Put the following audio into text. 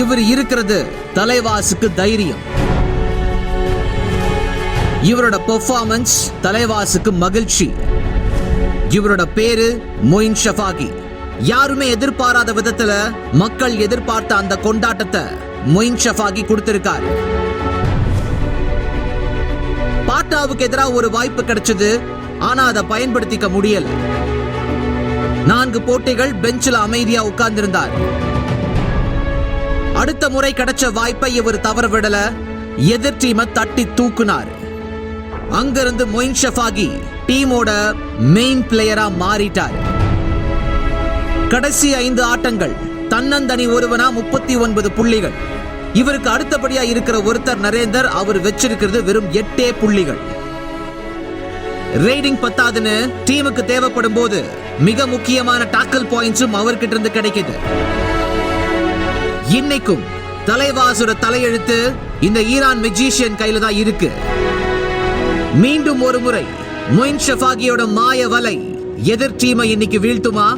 இவர் இருக்கிறது தலைவாசுக்கு தைரியம். இவரோட பெர்ஃபார்மன்ஸ் தலைவாசுக்கு மகிழ்ச்சி. இவரோட பேரு மொயின் ஷஃபாகி. யாருமே எதிர்பாராத விதத்துல மக்கள் எதிர்பார்த்த அந்த கொண்டாட்டத்தை மொயின் ஷஃபாகி கொடுத்திருக்காரு. பாட்டாவுக்கு எதிராக ஒரு வாய்ப்பு கிடைச்சது ஆனா அதை பயன்படுத்திக்க முடியல. நான்கு போட்டிகள் பெஞ்சில் அமைதியா உட்கார்ந்திருந்தார். அடுத்த முறை கிடைச்ச வாய்ப்பை இவர் தவற விடல எதிர் டீமை தட்டி தூக்குனார். அங்கிருந்து மொயின் ஷஃபாகி டீமோட மெயின் பிளேயரா மாறிட்டார். கடைசி ஐந்து ஆட்டங்கள் தன்னந்தனி ஒருவனா முப்பத்தி ஒன்பது புள்ளிகள். இவருக்கு அடுத்தபடியா இருக்கிற ஒருத்தர் நரேந்தர் அவர் வச்சிருக்கிறது வெறும் எட்டே புள்ளிகள். ரேடிங் பத்தாதுன்னு டீமுக்கு தேவைப்படும் போது மிக முக்கியமான டாக்கல் பாயிண்ட்ஸும் அவர்கிட்ட இருந்து கிடைக்குது. இன்னைக்கும் தலைவாசுர தலையெழுத்து இந்த ஈரான் மெஜிஷியன் கையில தான் இருக்கு. மீண்டும் ஒரு முறை மொயின் ஷஃபாகியோட மாய வலை எதிர் டீமை இன்னைக்கு வீழ்த்துமா?